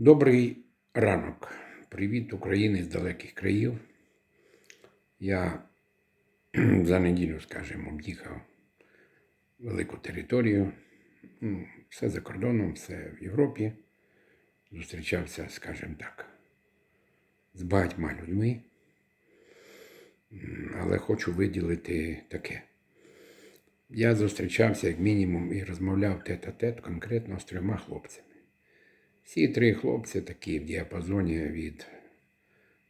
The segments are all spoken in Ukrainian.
Добрий ранок. Привіт України з далеких країв. Я за неділю, скажімо, об'їхав велику територію. Ну, Все за кордоном, все в Європі. Зустрічався, скажімо так, з багатьма людьми. Але хочу виділити таке. Я зустрічався як мінімум і розмовляв тет-а-тет конкретно з трьома хлопцями. Всі три хлопці такі в діапазоні від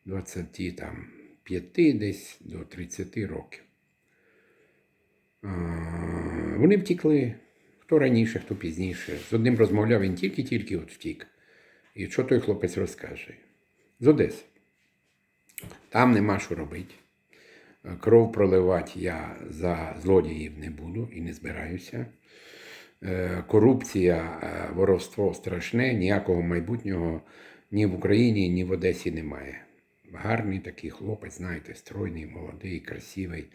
25 десь до 30 років. Вони втікли, хто раніше, хто пізніше. З одним розмовляв він тільки-тільки от втік. І що той хлопець розкаже? З Одеси. Там нема що робити. Кров проливати я за злодіїв не буду і не збираюся. Е, Корупція, е, воровство страшне, ніякого майбутнього ні в Україні, ні в Одесі немає. Гарний такий хлопець, знаєте, стройний, молодий, красивий,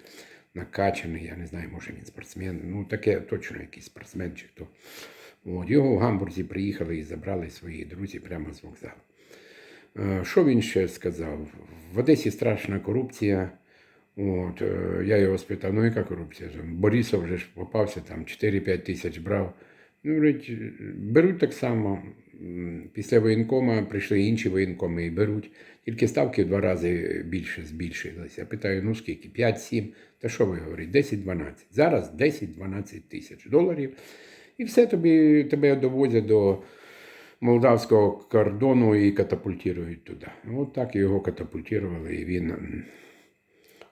накачаний, я не знаю, може він спортсмен. Ну, таке точно якийсь спортсмен чи хто. От, його в Гамбурзі приїхали і забрали свої друзі прямо з вокзалу. Е, Що він ще сказав? В Одесі страшна корупція. От, е, я його спитав, ну яка корупція? Борисов вже ж попався, там 4-5 тисяч брав. Ну, говорить, беруть так само. Після воєнкома прийшли інші воєнкоми і беруть. Тільки ставки в два рази більше збільшилися. Я питаю, ну скільки? 5-7. Та що ви говорите? 10-12. Зараз 10-12 тисяч доларів. І все тобі, тебе довозять до молдавського кордону і катапультують туди. От так його катапультували, і він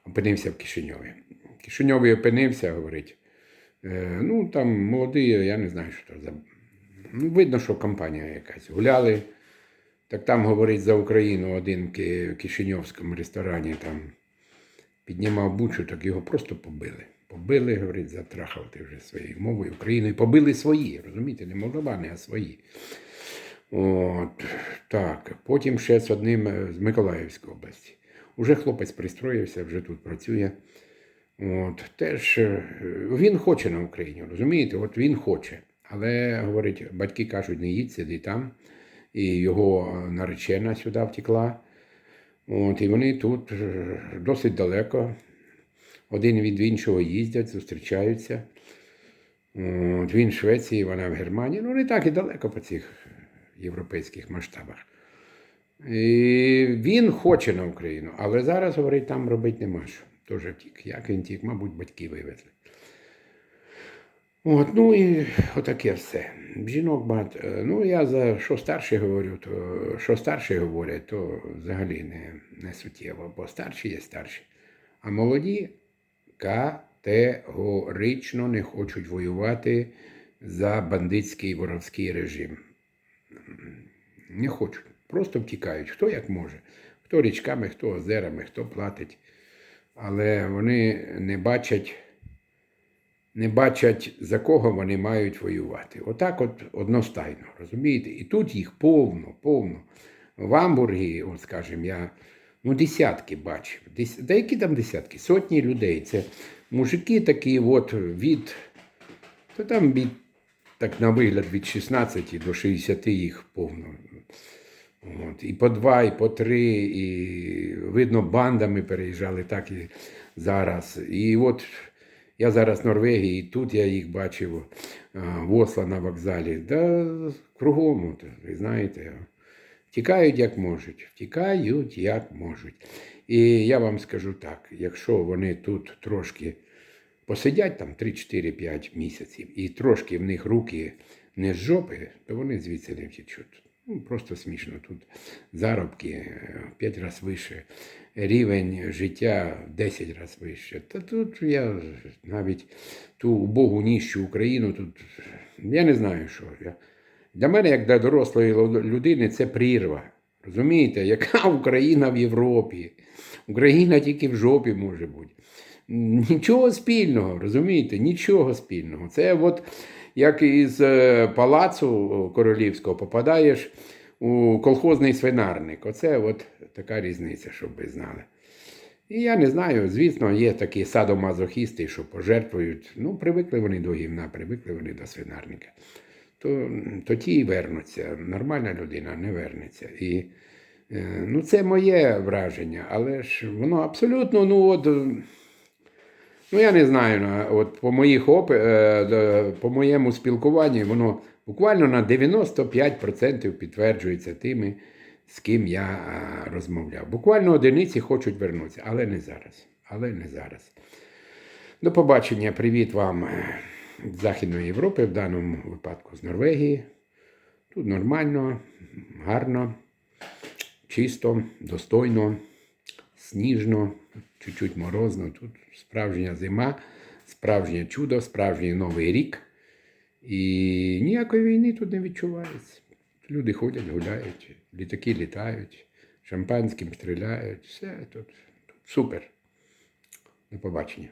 опинився в Кишиньові. В Кишиньові опинився, говорить. Е, ну, там молодий, я не знаю, що за. Ну, видно, що компанія якась. Гуляли. Так там говорить за Україну один в Ки- Кишиньовському ресторані там піднімав бучу, так його просто побили. Побили, говорить, затрахав ти вже своєю мовою Україною. Побили свої, розумієте, не молдавани, а свої. От, так. Потім ще з одним е, з Миколаївської області. Уже хлопець пристроївся, вже тут працює. От, теж е, він хоче на Україні, розумієте? От він хоче. Але, говорить, батьки кажуть, не їдь, сиди там. І його наречена сюди втекла. От, і вони тут е, досить далеко. Один від іншого їздять, зустрічаються. От, він в Швеції, вона в Германії. Ну, не так і далеко по цих європейських масштабах. Він хоче на Україну, але зараз, говорить, там робити нема що. Теж втік. Як він втік, мабуть, батьки вивезли. От, ну і отаке все. Жінок багато. Ну, я за що старші говорю, то що старші говорять, то взагалі не, не суттєво, бо старші є старші. А молоді категорично не хочуть воювати за бандитський воровський режим. Не хочуть. Просто втікають. Хто як може. Хто річками, хто озерами, хто платить. Але вони не бачать, не бачать, за кого вони мають воювати. Отак от одностайно, розумієте? І тут їх повно, повно. В Амбургі, от скажімо, я ну, десятки бачив. Дес... Та які там десятки? Сотні людей. Це мужики такі от від. То там від, так на вигляд від 16 до 60 їх повно. От, і по два, і по три, і видно, бандами переїжджали, так і зараз. І от я зараз в Норвегії, і тут я їх бачив в Осло на вокзалі. Да кругом, ви знаєте, втікають як можуть, втікають як можуть. І я вам скажу так: якщо вони тут трошки посидять там 3-4-5 місяців, і трошки в них руки не з жопи, то вони звідси не втічуть. Ну, просто смішно. Тут заробки е, в 5 разів вище, рівень життя в 10 разів вище. Та тут я навіть ту убогу ніщу Україну, тут я не знаю, що. Я, для мене, як для дорослої людини, це прірва. Розумієте, яка Україна в Європі? Україна тільки в жопі може бути. Нічого спільного, розумієте? Нічого спільного. Це от як із е, палацу королівського попадаєш у колхозний свинарник. Оце от така різниця, щоб ви знали. І я не знаю, звісно, є такі садомазохісти, що пожертвують. Ну, привикли вони до гівна, привикли вони до свинарника. то, то ті і вернуться. Нормальна людина не вернеться. І, е, ну, це моє враження, але ж воно абсолютно, ну от. Е, Ну, я не знаю, от по, моїх опи, е, по моєму спілкуванні воно буквально на 95% підтверджується тими, з ким я розмовляв. Буквально одиниці хочуть вернутися, але не зараз. Але не зараз. До побачення. Привіт вам е, з Західної Європи, в даному випадку з Норвегії. Тут нормально, гарно, чисто, достойно, сніжно, чуть-чуть морозно. Тут справжня зима, справжнє чудо, справжній новий рік. І ніякої війни тут не відчувається. Люди ходять, гуляють, літаки літають, шампанським стріляють. Все тут, тут супер. До побачення.